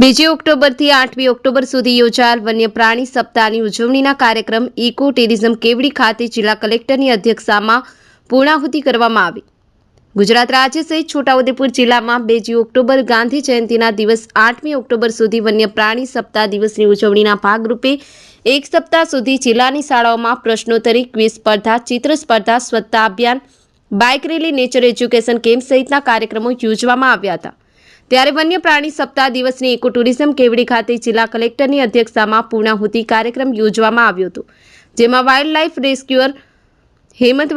બીજી ઓક્ટોબરથી આઠમી ઓક્ટોબર સુધી યોજાયેલ વન્ય પ્રાણી સપ્તાહની ઉજવણીના કાર્યક્રમ ઇકો ટુરિઝમ કેવડી ખાતે જિલ્લા કલેક્ટરની અધ્યક્ષતામાં પૂર્ણાહુતિ કરવામાં આવી. ગુજરાત રાજ્ય સહિત છોટાઉદેપુર જિલ્લામાં બેજી ઓક્ટોબર ગાંધી જયંતિના દિવસ આઠમી ઓક્ટોબર સુધી વન્ય પ્રાણી સપ્તાહ દિવસની ઉજવણીના ભાગરૂપે એક સપ્તાહ સુધી જિલ્લાની શાળાઓમાં પ્રશ્નોત્તરી, ક્વિઝ સ્પર્ધા, ચિત્ર સ્પર્ધા, સ્વચ્છતા અભિયાન, bike rally, nature education camp સહિતના કાર્યક્રમો યોજવામાં આવ્યા હતા. ત્યારે વન્ય પ્રાણી સપ્તાહ દિવસની ઇકો ટુરિઝમ કેવડી ખાતે જિલ્લા કલેક્ટરની અધ્યક્ષતામાં પૂર્ણાહુતિ કાર્યક્રમ યોજવામાં આવ્યો હતો, જેમાં wild life rescuer Hemant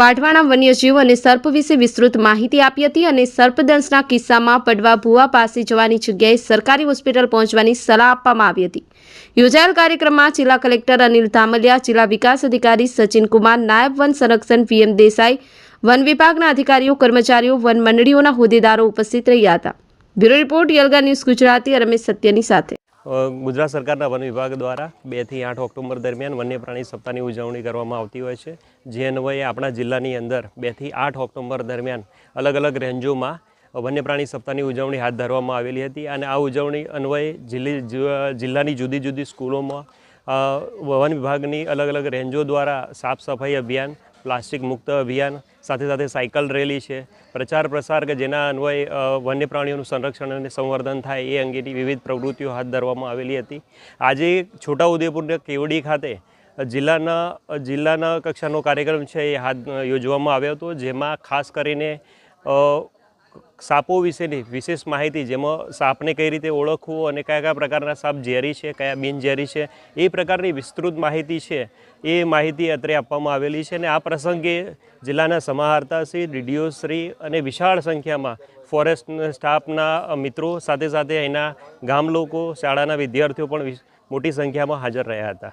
Vadhvana વન્યજીવ અને સર્પ વિશે વિસ્તૃત માહિતી આપી હતી અને સર્પદંશના કિસ્સામાં પડવા ભુવા પાસે જવાની જગ્યાએ સરકારી હોસ્પિટલ પહોંચવાની સલાહ આપવામાં આવી હતી. યોજાયેલ કાર્યક્રમમાં જિલ્લા કલેક્ટર અનિલ ધામલિયા, જિલ્લા વિકાસ અધિકારી સચિન કુમાર નાયબ વન સંરક્ષણ વીએમ દેસાઈ, વન વિભાગના અધિકારીઓ, કર્મચારીઓ, વન મંડળીઓના હોદ્દેદારો ઉપસ્થિત રહ્યા હતા. Bureau report, Yalga news Gujarati Ramesh સત્યની સાથે. ગુજરાત સરકારના વન વિભાગ દ્વારા બેથી આઠ ઓક્ટોબર દરમિયાન વન્ય પ્રાણી સપ્તાહની ઉજવણી કરવામાં આવતી હોય છે. જે અન્વયે આપણા જિલ્લાની અંદર બેથી આઠ ઓક્ટોબર દરમિયાન અલગ અલગ રેન્જોમાં વન્ય પ્રાણી સપ્તાહની ઉજવણી હાથ ધરવામાં આવેલી હતી અને આ ઉજવણી અન્વયે જિલ્લી જિલ્લાની જુદી જુદી સ્કૂલોમાં વન વિભાગની અલગ અલગ રેન્જો દ્વારા સાફ સફાઈ અભિયાન પ્લાસ્ટિક મુક્ત અભિયાન, સાથે સાથે સાયકલ રેલી છે. પ્રચાર પ્રસાર કે જેના અન્વયે વન્ય પ્રાણીઓનું સંરક્ષણ અને સંવર્ધન થાય એ અંગેની વિવિધ પ્રવૃત્તિઓ હાથ ધરવામાં આવેલી હતી. આજે છોટાઉદેપુરના કેવડી ખાતે જિલ્લાના જિલ્લાના કક્ષાનો કાર્યક્રમ છે એ હાથ યોજવામાં આવ્યો હતો, જેમાં ખાસ કરીને સાપો વિશેની વિશેષ માહિતી જેમાં સાપને કઈ રીતે ઓળખવું અને કયા કયા પ્રકારના સાપ ઝેરી છે, કયા બિનઝેરી છે, એ પ્રકારની વિસ્તૃત માહિતી છે એ માહિતી અત્રે આપવામાં આવેલી છે અને આ પ્રસંગે જિલ્લાના સમાહર્તાશ્રી ડીડીઓશ્રી અને વિશાળ સંખ્યામાં ફોરેસ્ટ સ્ટાફના મિત્રો સાથે સાથે અહીંના ગામ લોકો, શાળાના વિદ્યાર્થીઓ પણ મોટી સંખ્યામાં હાજર રહ્યા હતા.